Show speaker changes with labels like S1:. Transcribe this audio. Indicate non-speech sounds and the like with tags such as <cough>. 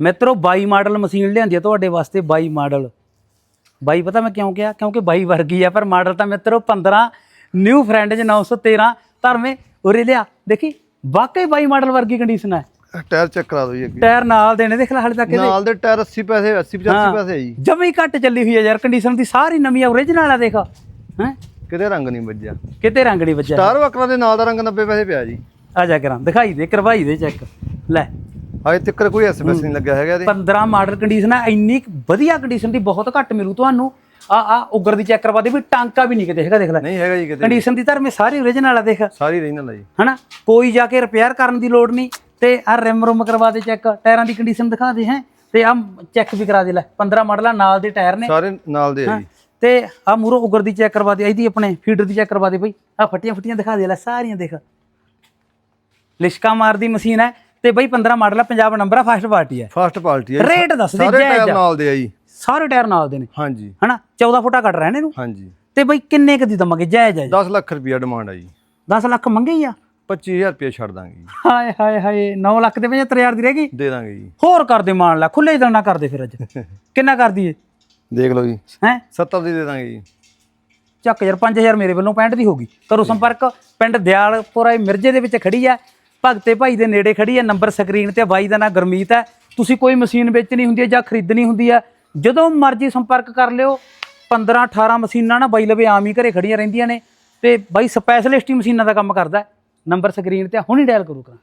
S1: ਮਿੱਤਰੋ 22 model machine ਲਿਆਂਦੀ ਆ ਤੁਹਾਡੇ ਵਾਸਤੇ 22 ਮਾਡਲ। 22 ਪਤਾ ਮੈਂ ਕਿਉਂ ਕਿਹਾ? ਕਿਉਂਕਿ 22 ਵਰਗੀ ਆ ਪਰ ਮਾਡਲ ਤਾਂ ਮਿੱਤਰੋ 15 ਨਿਊ ਫਰੈਂਡ ਚ 913 ਧਰਮੇ ਉਰੇ ਲਿਆ। ਦੇਖੀ ਵਾਕਈ 22 ਮਾਡਲ ਵਰਗੀ ਕੰਡੀਸ਼ਨ ਹੈ
S2: ਟਾਇਰ ਚੈੱਕ ਕਰਾ ਦਿਓ ਜੀ ਅੱਗੇ।
S1: ਟਾਇਰ ਨਾਲ ਦੇਣੇ ਦੇਖ ਲੈ ਹਾਲੇ ਤੱਕ ਇਹਦੇ।
S2: ਨਾਲ ਦੇ ਟਾਇਰ 80 ਪੈਸੇ 80 85 ਪੈਸੇ ਆ ਜੀ।
S1: ਜਮੇ ਘੱਟ ਚੱਲੀ ਹੋਈ ਹੈ ਯਾਰ ਕੰਡੀਸ਼ਨ ਦੀ ਸਾਰੀ ਨਵੀਂ ਓਰੀਜਨਲ ਆ ਦੇਖ। ਹੈ?
S2: ਕਿਤੇ ਰੰਗ ਨਹੀਂ ਵੱਜਿਆ।
S1: ਕਿਤੇ ਰੰਗ ਨਹੀਂ ਵੱਜਿਆ।
S2: ਸਟਾਰ ਵਕਰਾਂ ਦੇ ਨਾਲ ਦਾ ਰੰਗ 90 ਪੈਸੇ ਪਿਆ ਜੀ।
S1: ਆ ਜਾ ਕਰਾਂ ਦਿਖਾਈ ਦੇ ਕਰਵਾਈ ਦੇ ਚੈੱਕ। ਲੈ।
S2: ਹਾਏ ਤੱਕ ਕੋਈ ਐਸਐਮਐਸ ਨਹੀਂ ਲੱਗਿਆ ਹੈਗਾ ਇਹਦੇ।
S1: 15 ਮਾਡਲ ਕੰਡੀਸ਼ਨ ਹੈ ਇੰਨੀ ਕੁ ਵਧੀਆ ਕੰਡੀਸ਼ਨ ਦੀ ਬਹੁਤ ਘੱਟ ਮਿਲੂ ਤੁਹਾਨੂੰ। ਆ ਆ ਉਗਰ ਦੀ ਚੈੱਕ ਕਰਵਾ ਦੇ ਵੀ ਟਾਂਕਾ ਵੀ ਨਹੀਂ ਕਿਤੇ ਹੈਗਾ ਦੇਖ ਲੈ।
S2: ਨਹੀਂ ਹੈਗਾ ਜੀ ਕਿਤੇ
S1: ਕੰਡੀਸ਼ਨ ਦੀ ਧਰਮੇ ਸਾਰੀ ਓਰੀਜਨਲ ਆ ਦੇਖ।
S2: ਸਾਰੀ ਰੀਜਨਲ ਆ ਜੀ।
S1: ਹਨਾ? ਕੋਈ ਜਾ ਕੇ ਰਿਪੇਅਰ ਕਰਨ ਦੀ ਲੋੜ ਨਹੀਂ। ਤੇ ਆ ਰਿਮ ਰੁਮ ਕਰਵਾ ਦੇ ਚੈੱਕ ਟਾਇਰਾਂ ਦੀ ਕੰਡੀਸ਼ਨ ਦਿਖਾ ਦੇ ਹੈ। ਤੇ ਆ ਚੈੱਕ ਵੀ ਕਰਾ ਦੇ ਲੈ। 15 ਮਾਡਲਾਂ ਨਾਲ ਦੇ ਟਾਇਰ ਨੇ।
S2: ਸਾਰੇ ਨਾਲ ਦੇ ਆ ਜੀ।
S1: ਤੇ ਆ ਮੂਰੋ ਉਗਰ ਦੀ ਚੈੱਕ ਕਰਵਾ ਦੇ। ਇਹਦੀ ਆਪਣੇ ਫੀਡਰ ਦੀ ਚੈੱਕ ਕਰਵਾ ਦੇ ਬਈ। ਆ ਫੱਟੀਆਂ ਫੱਟੀਆਂ ਦਿਖਾ ਦੇ ਲੈ ਸਾਰੀਆਂ ਦੇਖ। ਲਿਸ਼ਕਾ ਮਾਰਦੀ ਮਸ਼ੀਨ ਹੈ। ਤੇ ਬਈ 15 ਮਾਡਲ ਹੈ ਪੰਜਾਬ ਨੰਬਰ ਆ ਫਸਟ ਪਾਰਟੀ ਹੈ
S2: ਫਸਟ ਪਾਰਟੀ ਆ
S1: ਰੇਟ ਦੱਸ ਦੇ
S2: ਸਾਰੇ ਟਾਇਰ
S1: ਆ।
S2: ਨਾਲ ਦੇ ਆ ਜੀ।
S1: ਸਾਰੇ ਟਾਇਰ ਨਾਲ ਦੇ ਨੇ।
S2: ਹਾਂਜੀ।
S1: ਹਨਾ? 14 ਫੁੱਟਾ ਕੱਟ ਰਹੇ ਨੇ ਇਹਨੂੰ।
S2: ਹਾਂਜੀ।
S1: ਤੇ ਬਈ ਕਿੰਨੇ ਕ ਦੀ ਦਵਾਂਗੇ? ਜਾਇਜ਼ ਹੈ
S2: 10 ਲੱਖ ਰੁਪਿਆ ਡਿਮਾਂਡ ਆ ਜੀ।
S1: 10 ਲੱਖ ਮੰਗੇ ਹੀ ਆ।
S2: 25000 ਰੁਪਏ ਛੱਡ ਦਾਂਗੇ
S1: ਹਾਏ ਹਾਏ ਹਾਏ। 9 ਲੱਖ ਦੇ 75000 ਦੀ ਰਹਿ ਗਈ।
S2: ਦੇ ਦਾਂਗੇ ਜੀ।
S1: ਹੋਰ ਕਰ ਦੇ ਮਾਨ ਲੈ। ਖੁੱਲੇ ਦਿਲ ਨਾ ਕਰ ਦੇ ਫਿਰ ਅੱਜ। <laughs> ਕਿੰਨਾ ਕਰ ਦਈਏ?
S2: ਦੇਖ ਲਓ ਜੀ।
S1: ਹੈ?
S2: 70 ਦੀ ਦੇ ਦਾਂਗੇ ਜੀ।
S1: ਚੱਕ ਯਾਰ 5000 ਮੇਰੇ ਵੱਲੋਂ 65 ਦੀ ਹੋਗੀ ਕਰੋ ਸੰਪਰਕ। ਪਿੰਡ ਦਿਆਲਪੁਰਾ ਮਿਰਜੇ ਦੇ ਵਿੱਚ ਖੜੀ ਆ। ਭਗਤੇ ਭਾਈ ਦੇ ਨੇੜੇ ਖੜੀ ਹੈ ਨੰਬਰ ਸਕਰੀਨ ਤੇ ਬਾਈ ਦਾ ਨਾਂ ਗਰਮੀਤ ਹੈ। ਤੁਸੀਂ ਕੋਈ ਮਸ਼ੀਨ ਵੇਚਣੀ ਹੁੰਦੀ ਹੈ ਜਾਂ ਖਰੀਦਣੀ ਹੁੰਦੀ ਹੈ, ਜਦੋਂ ਮਰਜ਼ੀ ਸੰਪਰਕ ਕਰ ਲਿਓ। 15 18 ਮਸ਼ੀਨਾਂ ਨਾ ਬਾਈ ਲਵੇ ਆਮ ਹੀ ਘਰੇ ਖੜੀਆਂ ਰਹਿੰਦੀਆਂ ਨੇ ਤੇ ਬਾਈ ਸਪੈਸ਼ਲਿਸਟ ਹੀ ਮਸ਼ੀਨਾਂ ਦਾ ਕੰਮ ਕਰਦਾ ਨੰਬਰ ਸਕਰੀਨ ਤੇ ਹੁਣੀ ਡਾਇਲ ਕਰੋ ਕਰਾਂ